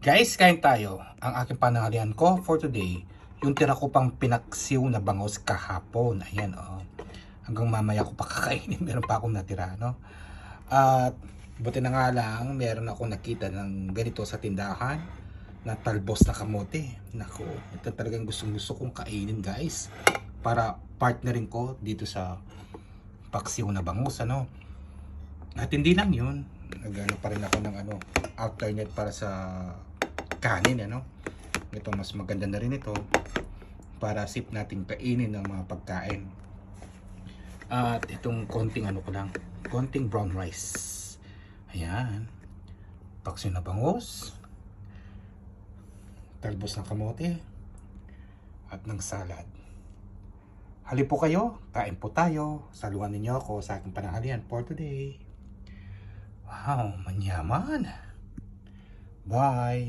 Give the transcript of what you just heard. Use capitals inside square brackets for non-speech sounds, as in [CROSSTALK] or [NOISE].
Guys, kain tayo. Ang aking panangalian ko for today, yung tira ko pang pinaksiw na bangos kahapon. Ayan, oh. Hanggang mamaya ko pa [LAUGHS] kakainin. Meron pa akong natira, no? At buti na nga lang, meron ako nakita ng ganito sa tindahan na talbos na kamote. Nako, ito talagang gustong gusto kong kainin, guys. Para partnerin ko dito sa paksiw na bangus, ano? At hindi lang yun. Nagano pa rin ako ng ano, alternate para sa kanin, ano? Ito, mas maganda na rin ito para sip nating kainin ng mga pagkain. At itong konting ano ko lang, konting brown rice. Ayan. Paksiw na bangus. Talbos ng kamote. At ng salad. Hali po kayo, kain po tayo. Saluhan ninyo ako sa aking panahalian for today. Wow, manyaman. Bye.